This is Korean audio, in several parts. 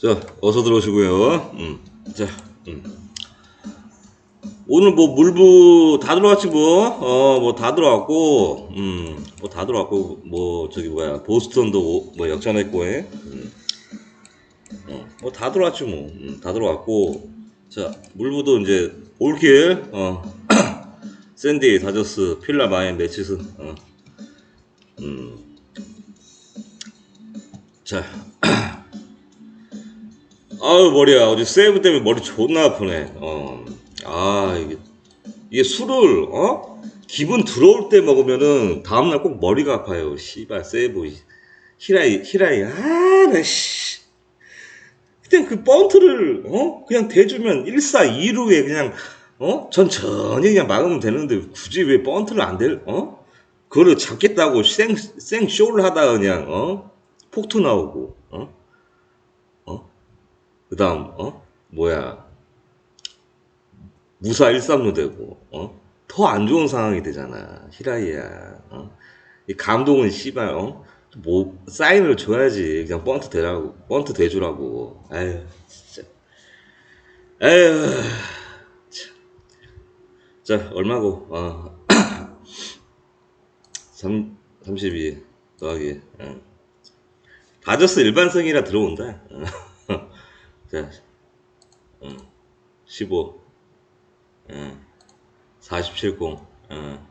자, 어서 들어오시고요. 음, 자, 음. 오늘 뭐 물부 다 들어왔지 뭐, 어, 뭐 다 들어왔고, 음, 뭐 다 들어왔고, 뭐 저기 뭐야, 보스턴도 오- 뭐 역전했고, 해. 음. 어, 뭐 다 들어왔지 뭐, 음, 다 들어왔고, 자, 물부도 이제 올킬, 어, 샌디, 다저스, 필라, 마인, 매치스, 어, 음, 자. 아유 머리야. 어제 세이브 때문에 머리 존나 아프네. 어 아 이게 이게 술을 어? 기분 들어올 때 먹으면은 다음날 꼭 머리가 아파요. 씨발 세이브. 이- 히라이 히라이. 아나씨. 그냥 그 번트를 어? 그냥 대주면 142루에 그냥 어? 천천히 그냥 막으면 되는데 굳이 왜 번트를 안될어? 그거를 잡겠다고 생 생 쇼를 하다가 그냥 어? 폭투 나오고. 어 그 다음, 어? 뭐야. 무사 1-3루 되고, 어? 더 안 좋은 상황이 되잖아. 히라이야, 어? 이 감독은 씨발, 어? 뭐, 사인을 줘야지. 그냥 번트 대라고, 번트 대주라고. 아유, 진짜. 아유, 참. 자, 얼마고, 어. 3, 32 더하기, 어. 다저스 일반성이라 들어온다. 어. 자, 어, 15, 어, 47공, 어,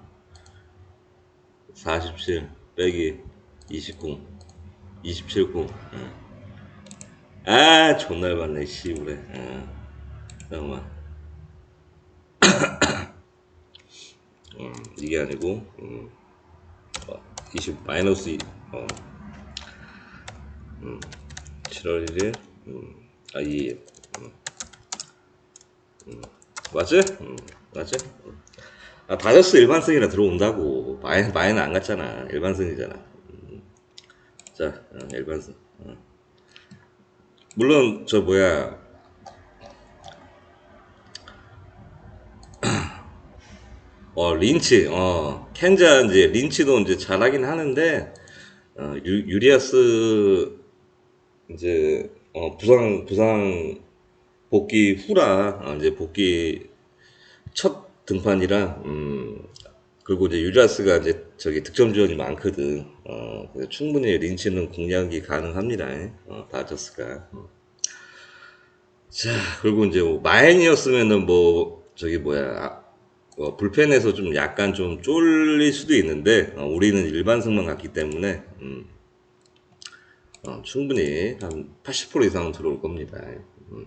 47 빼기 29, 27공, 어. 아, 존나 얇았네, 씨부래. 어, 잠깐만. 음, 이게 아니고, 음, 어, 20, 마이너스 2, 어, 음, 7월 1일, 음, 아, 2일. 음. 음. 맞지? 음, 맞지? 음. 아, 다저스 일반성이라 들어온다고. 마인, 마인은 안 갔잖아. 일반성이잖아. 음. 자, 어, 일반성. 어. 물론, 저, 뭐야. 어, 린치, 어, 켄자, 이제, 린치도 이제 잘하긴 하는데, 어, 유, 유리아스, 이제, 어, 부상, 부상 복귀 후라, 어, 이제 복귀 첫 등판이라, 음, 그리고 이제 유리아스가 이제 저기 득점 지원이 많거든. 어, 충분히 린치는 공략이 가능합니다. 어, 다저스가. 음. 자, 그리고 이제 뭐 마인이었으면은 뭐, 저기 뭐야, 아, 어, 불펜에서 좀 약간 좀 쫄릴 수도 있는데, 어, 우리는 일반승만 갔기 때문에, 음, 어, 충분히 한 80% 이상은 들어올 겁니다. 음.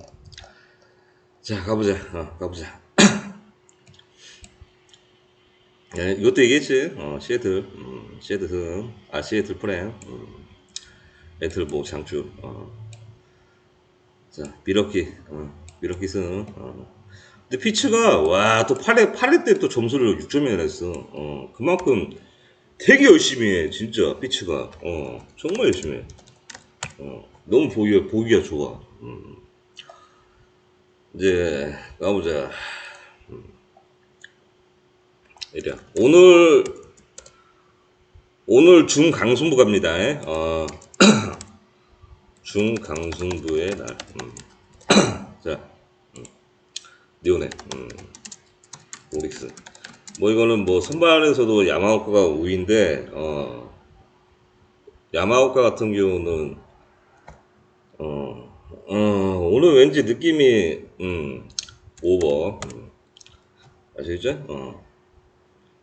자, 가보자. 어, 가보자. 예, 이것도 얘기했지. 어, 시애틀, 음, 시애틀 승, 아, 시애틀 프렘, 음, 애틀 뭐 장주, 어. 자, 미러키, 어, 미러키 승, 어. 근데 피츠가, 와, 또 8회, 8회 때 또 점수를 6점이나 냈어. 어, 그만큼 되게 열심히 해, 진짜, 피츠가. 어, 정말 열심히 해. 어, 너무 보기가, 보기가 좋아. 음. 이제, 가보자. 음. 이래. 오늘, 오늘 중강승부 갑니다. 에? 어, 중강승부의 날. 음. 자, 음. 니오네. 음. 오릭스. 뭐 이거는 뭐 선발에서도 야마오카가 우위인데, 어, 야마오카 같은 경우는 어, 어, 오늘 왠지 느낌이, 음, 오버. 음. 아시겠죠? 어.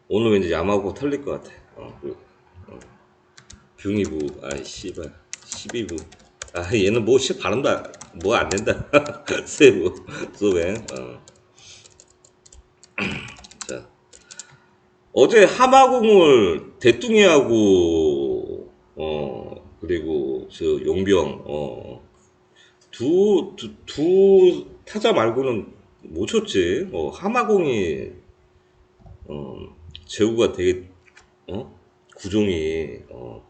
오늘 왠지 야마고 털릴 것 같아. 어, 그, 어. 균이부, 아이, 씨발. 12부. 아, 얘는 뭐, 씨, 발음다, 뭐안 된다. 세부, 소뱅, 어. 자. 어제 하마공을 대뚱이하고, 어, 그리고 저 용병, 어, 두, 두, 두 타자 말고는 못 쳤지. 어, 하마공이, 어, 제구가 되게, 어? 구종이, 어,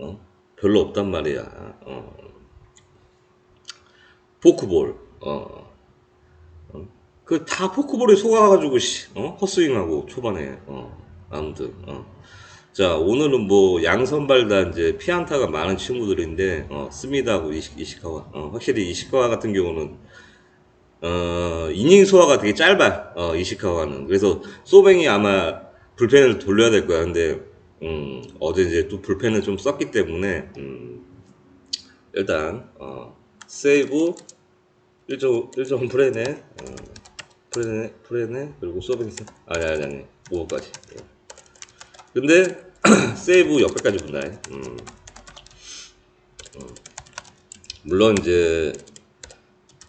어? 별로 없단 말이야. 어. 포크볼, 어. 그 다 포크볼에 속아가지고, 씨, 어? 헛스윙하고, 초반에, 어. 아무튼, 어. 자, 오늘은 뭐 양선발 다 이제 피안타가 많은 친구들인데 어, 스미다하고 이시, 이시카와 어, 확실히 이시카와 같은 경우는 어, 이닝 소화가 되게 짧아 어, 이시카와는. 그래서 소뱅이 아마 불펜을 돌려야 될 거야. 근데 음, 어제 이제 또 불펜을 좀 썼기 때문에 음, 일단 어, 세이브 1점 1점 프레네 어, 프레네 프레네 그리고 소뱅이 아니 아니 아니 5호까지 근데 세이브 옆에까지 본다. 음. 음. 물론 이제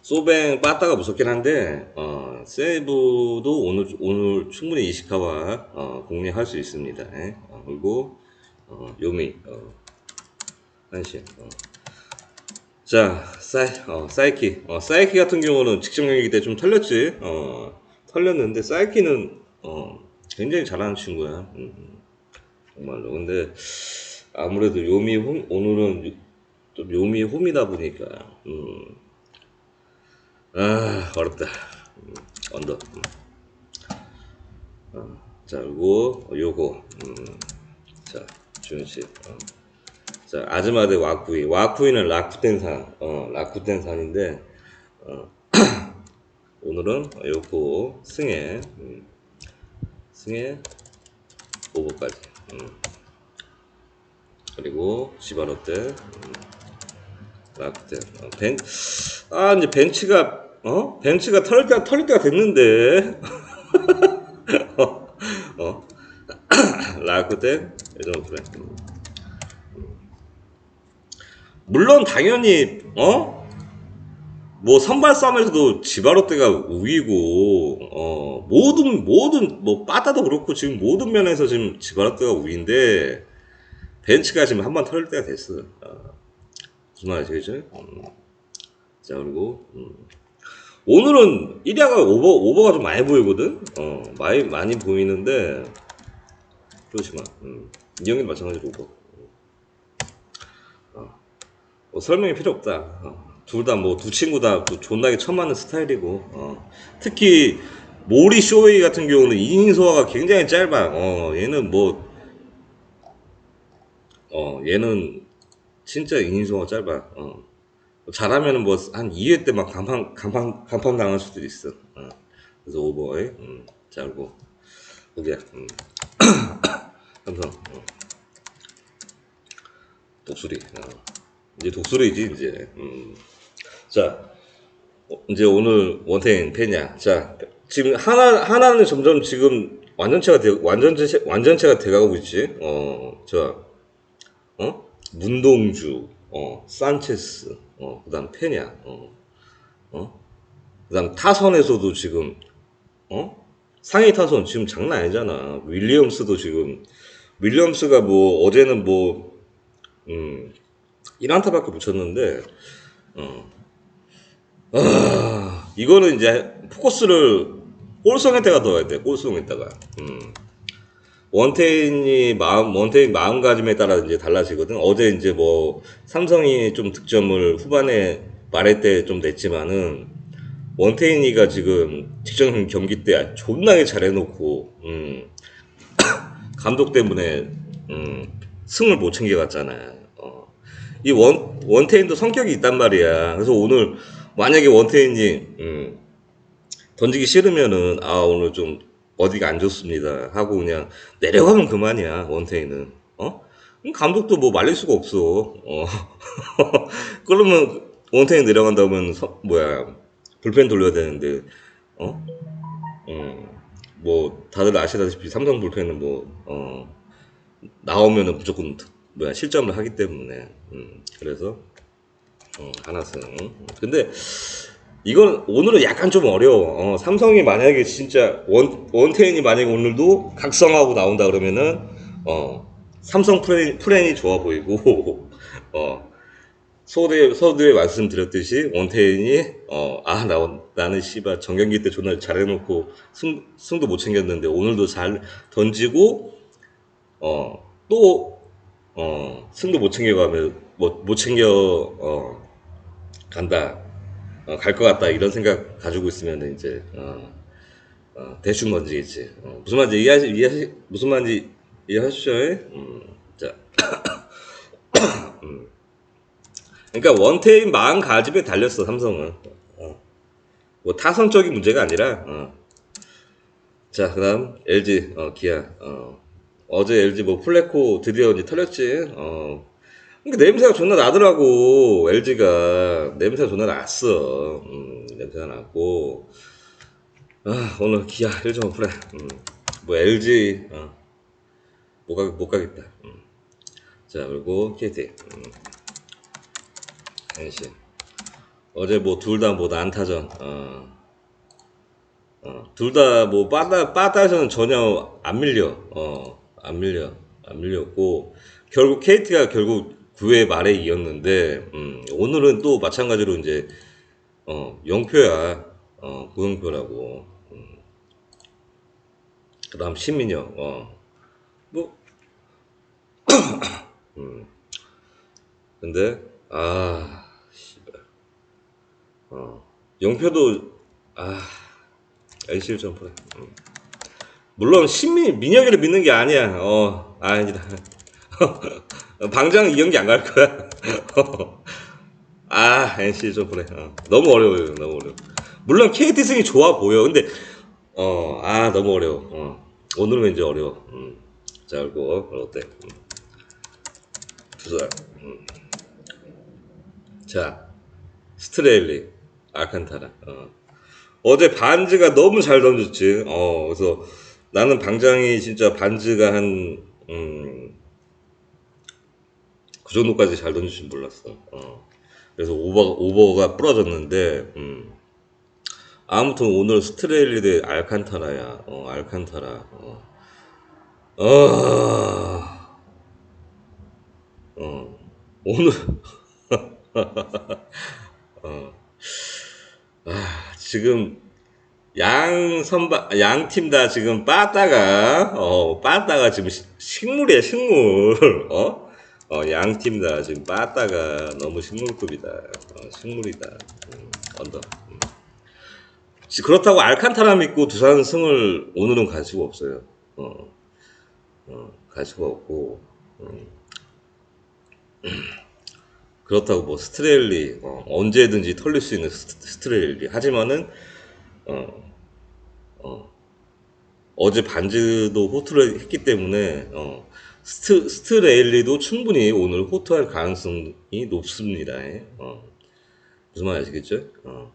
소뱅 빠따가 무섭긴 한데 어, 세이브도 오늘 오늘 충분히 이시카와 어, 공략할 수 있습니다. 예. 어, 그리고 어, 요미 어, 한시. 어. 자 사이 어, 사이키 어, 사이키 같은 경우는 직접 경기 때 좀 털렸지. 어, 털렸는데 사이키는 어, 굉장히 잘하는 친구야. 음. 정말로. 근데 아무래도 요미 홈, 오늘은 요- 좀 요미 홈이다 보니까, 음, 아, 어렵다. 음, 언더. 음. 어, 자, 그리고 요거, 음, 자, 준씨. 어. 자, 아즈마드 와쿠이. 와쿠이는 라쿠텐산, 어, 라쿠텐산인데, 어, 오늘은 요거 승에, 음, 승에 오버까지. 음. 그리고 음. 라쿠텐. 어, 벤, 아, 이제 벤치가, 어? 벤치가 털릴 때가, 털릴 때가 됐는데. 어, 어. 라쿠텐, 예전 그래. 음. 물론, 당연히, 어? 뭐 선발 싸움에서도 지바로떼가 우위고 어 모든 모든 뭐 빠따도 그렇고 지금 모든 면에서 지금 지바로떼가 우위인데 벤치가 지금 한 번 털릴 때가 됐어. 어, 무슨 말이지 그죠? 음. 자 그리고 음. 오늘은 1야가 오버 오버가 좀 많이 보이거든. 어 많이 많이 보이는데 조심하. 음. 이 형님 마찬가지로 오버. 어. 뭐 설명이 필요 없다. 어. 둘 다 뭐 두 친구 다또 존나게 처맞는 스타일이고 어. 특히 모리 쇼웨이 같은 경우는 이닝 소화가 굉장히 짧아. 어, 얘는 뭐 어, 얘는 진짜 이닝 소화가 짧아. 어. 잘하면은 뭐한 2회 때 막 간판 간판 간판 당할 수도 있어. 어. 그래서 오버에 음. 자 그리고 여기야. 음. 삼성. 어. 독수리. 어. 이제 독수리지 이제. 음. 자, 어, 이제 오늘 원태인 패냐. 자, 지금 하나 하나는 점점 지금 완전체가 돼 완전체 완전체가 돼가고 있지. 어, 저, 어, 문동주, 어, 산체스, 어, 그다음 패냐, 어, 어, 그다음 타선에서도 지금, 어, 상위 타선 지금 장난 아니잖아. 윌리엄스도 지금 윌리엄스가 뭐 어제는 뭐, 음, 1안타밖에 못 쳤는데, 어, 아, 이거는 이제 포커스를 골성에다가 넣어야 돼. 골성에다가. 음. 원태인이 마음 원태인 마음가짐에 따라 이제 달라지거든. 어제 이제 뭐 삼성이 좀 득점을 후반에 말할 때 좀 냈지만은 원태인이가 지금 직전 경기 때 존나게 잘해놓고 음. 감독 때문에 음, 승을 못 챙겨갔잖아. 어. 이 원, 원태인도 성격이 있단 말이야. 그래서 오늘 만약에 원태인이 음, 던지기 싫으면은 아 오늘 좀 어디가 안 좋습니다. 하고 그냥 내려가면 그만이야 원태인은. 어? 감독도 뭐 말릴 수가 없어. 어. 그러면 원태인 내려간다면 서- 뭐야 불펜 돌려야 되는데 어? 어음뭐 다들 아시다시피 삼성 불펜은 뭐 어 나오면은 무조건 뭐야 실점을 하기 때문에 음 그래서 어, 하나승. 근데 이건 오늘은 약간 좀 어려워. 어, 삼성이 만약에 진짜 원 원태인이 만약에 오늘도 각성하고 나온다 그러면은 어 삼성 프레, 프렌이 좋아 보이고 어 서두에 서두에 말씀드렸듯이 원태인이 어 아 나 나는 씨발 정경기 때 존나 잘해놓고 승 승도 못 챙겼는데 오늘도 잘 던지고 어 또 어, 승도 못 챙겨가면, 뭐, 못 챙겨, 어, 간다, 어, 갈 것 같다, 이런 생각 가지고 있으면, 이제, 어, 어, 대충 던지겠지. 어, 무슨 말인지 이해하시, 이해하시, 무슨 말인지 이해하시죠? 음, 자. 음. 그러니까 원태인 마음가짐에 달렸어, 삼성은. 어. 뭐 타선적인 문제가 아니라, 어. 자, 그 다음, LG, 어, 기아. 어. 어제 LG 뭐 플레코 드디어 이제 털렸지. 어. 근데 냄새가 존나 나더라고. LG가 냄새가 존나 났어. 음, 냄새가 났고. 아, 오늘 기아 1.5 프레. 음. 뭐 LG 어. 못, 가, 못 가겠다. 음. 자, 그리고 KT. 음. NC. 어제 뭐 둘 다 뭐 난타전. 어. 어, 둘 다 뭐 빠따 빠따에서는 전혀 안 밀려. 어, 안 밀려. 안 밀렸고 결국 KT가 결국 9회 말에 이겼는데 음, 오늘은 또 마찬가지로 이제 어, 0표야. 어, 무영표라고. 음. 그 다음 신민혁. 어. 뭐 음. 근데 아, 씨발. 어. 0표도 아, NC 점프. 음. 물론 신민 민혁이를 믿는 게 아니야. 어, 아니다. 방장 이 경기 안 갈 거야. 아, NC 좀 그래. 어. 너무 어려워요. 너무 어려워. 물론 KT 승이 좋아 보여. 근데 어, 아, 너무 어려워. 어. 오늘은 왠지 어려워. 음. 자, 그리고 어때? 음. 두살. 음. 자, 스트레일리, 알칸타라. 어. 어제 반즈가 너무 잘 던졌지. 어, 그래서 나는 방장이 진짜 반즈가 한, 음, 그 정도까지 잘 던질 줄 몰랐어. 어. 그래서 오버, 오버가 부러졌는데, 음. 아무튼 오늘 스트레일리 대 알칸타라야. 어, 알칸타라. 어. 어. 어. 오늘, 어. 아, 지금 양 선바 양팀 다 지금 빠따가 어 빠따가 지금 시- 식물이야 식물. 어? 어 양 팀 다 지금 빠따가 너무 식물급이다. 어, 식물이다. 음, 언더. 음. 지- 그렇다고 알칸타라 믿고 두산 승을 오늘은 갈 수가 없어요. 어, 어, 갈 수가 없고. 음. 그렇다고 뭐 스트레일리 어, 언제든지 털릴 수 있는 스- 스트레일리. 하지만은 어, 어, 어제 반즈도 호투를 했기 때문에 어, 스트, 스트레일리도 충분히 오늘 호투할 가능성이 높습니다. 예. 어, 무슨 말 아시겠죠? 어.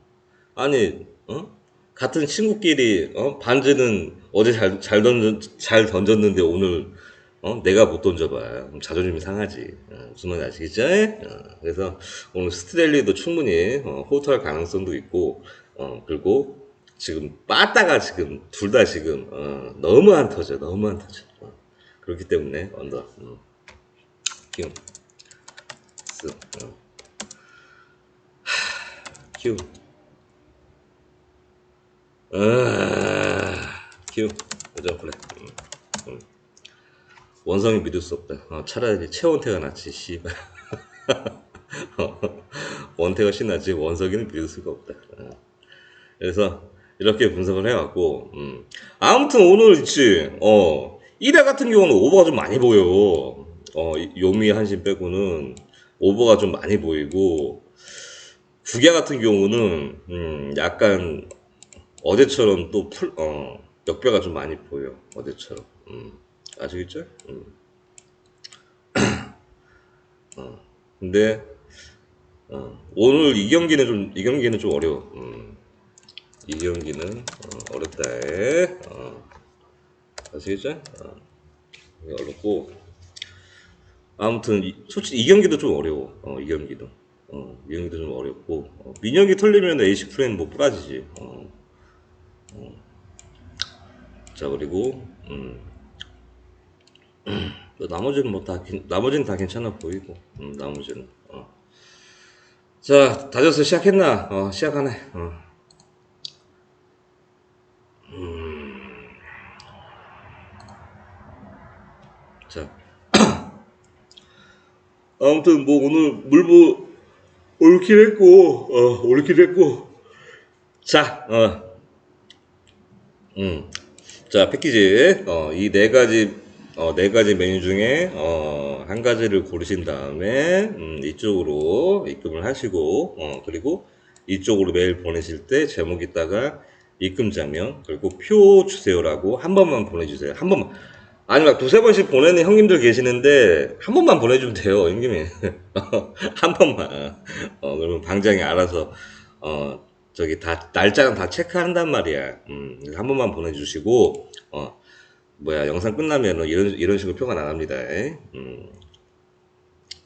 아니 어? 같은 친구끼리 어? 반즈는 어제 잘, 잘, 던졌, 잘 던졌는데 오늘 어? 내가 못 던져봐. 그럼 자존심이 상하지. 어, 무슨 말인지 아시겠죠? 예? 어, 그래서 오늘 스트레일리도 충분히 어, 호투할 가능성도 있고 어, 그리고 지금 빠따가 지금 둘 다 지금 어, 너무 안 터져. 너무 안 터져. 어, 그렇기 때문에 언더 음. 키움 스 어. 하, 키움 아, 키움 여자 플레 음, 음. 원성이 믿을 수 없다. 어, 차라리 최원태가 낫지, 씨발. 어, 원태가 신나지, 원석이는 믿을 수가 없다. 어. 그래서, 이렇게 분석을 해왔고, 음. 아무튼 오늘 있지, 어, 1회 같은 경우는 오버가 좀 많이 보여. 어, 이- 요미 한신 빼고는 오버가 좀 많이 보이고, 구야 같은 경우는, 음, 약간, 어제처럼 또 풀, 어, 역배가 좀 많이 보여. 어제처럼. 음. 아시겠죠? 음. 어, 근데 어, 오늘 이 경기는 좀 이 경기는 좀 어려워. 음. 이 경기는 어, 어렵다. 에. 어. 아시겠죠? 어. 어렵고 아무튼 이- 솔직히 이 경기도 좀 어려워. 어, 이 경기도. 어, 이 경기도 좀 어렵고 어, 민혁이 털리면 AC 프레임 뭐 뿌라지지. 어. 어. 자 그리고 음. 뭐 나머지는 뭐 다 나머지는 다 괜찮아 보이고 음, 나머지는 어. 자 다져서 시작했나 어 시작하네 어. 음. 자 아무튼 뭐 오늘 물보 옳긴 했고 어 옳긴 했고 자 어 음. 자, 패키지. 어, 이 네 가지, 어, 네 가지 메뉴 중에 어, 한 가지를 고르신 다음에 음, 이쪽으로 입금을 하시고 어, 그리고 이쪽으로 메일 보내실 때 제목에다가 입금 장면 그리고 표 주세요라고 한 번만 보내주세요. 한 번만 아니 막 두세 번씩 보내는 형님들 계시는데 한 번만 보내주면 돼요 형님이 한 번만 어, 그러면 방장이 알아서 어, 저기 다 날짜는 다 체크한단 말이야. 음, 그래서 한 번만 보내주시고 어, 뭐야 영상 끝나면은 이런 이런 식으로 표가 나갑니다. 음,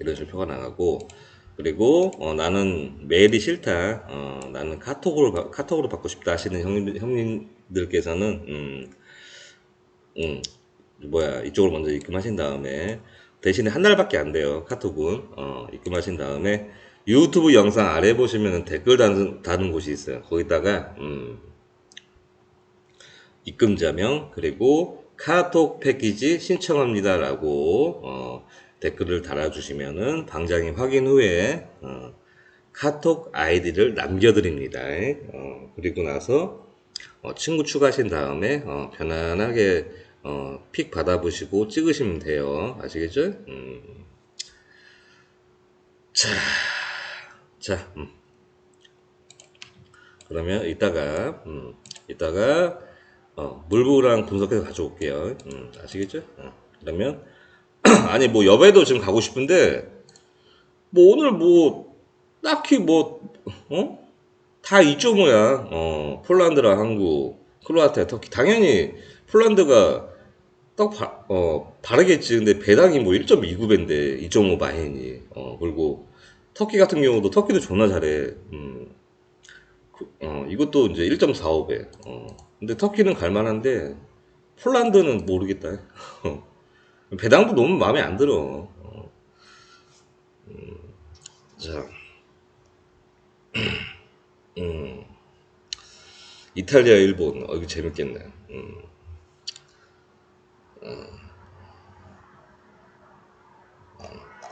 이런 식으로 표가 나가고 그리고 어, 나는 메일이 싫다. 어, 나는 카톡으로 받- 카톡으로 받고 싶다 하시는 형님 형님들께서는 음, 음, 뭐야 이쪽으로 먼저 입금하신 다음에 대신에 한 달밖에 안 돼요 카톡은 어, 입금하신 다음에 유튜브 영상 아래 보시면 댓글 다는, 다는 곳이 있어요 거기다가 음, 입금자명 그리고 카톡 패키지 신청합니다 라고 어, 댓글을 달아주시면은 방장이 확인 후에 어, 카톡 아이디를 남겨드립니다. 어, 그리고 나서 어, 친구 추가하신 다음에 어, 편안하게 어, 픽 받아보시고 찍으시면 돼요. 아시겠죠? 음. 자, 자, 음. 그러면 이따가 음, 이따가 어, 물부랑 분석해서 가져올게요. 음, 아시겠죠? 어, 그러면 아니 뭐 여배도 지금 가고 싶은데 뭐 오늘 뭐 딱히 뭐 어? 다 2.5야. 어, 폴란드랑 한국, 크로아티아, 터키. 당연히 폴란드가 딱 바, 어, 바르겠지. 근데 배당이 뭐 1.29배인데 2.5 마인이. 어, 그리고 터키 같은 경우도 터키도 존나 잘해. 음, 그- 어, 이것도 이제 1.45배. 어, 근데 터키는 갈만한데 폴란드는 모르겠다. 배당도 너무 마음에 안 들어. 어, 자, 음, 이탈리아, 일본. 어, 이거 재밌겠네. 음,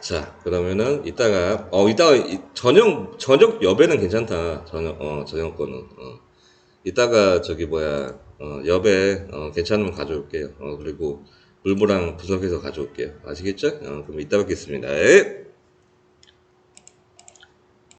자, 그러면은 이따가 어 이따가 이- 저녁 저녁 여배는 괜찮다. 저녁 어 저녁 거는 어 이따가 저기 뭐야 어 여배 어 괜찮으면 가져올게요. 어 그리고 물무랑 부석해서 가져올게요. 아시겠죠? 어 그럼 이따 뵙겠습니다. 에?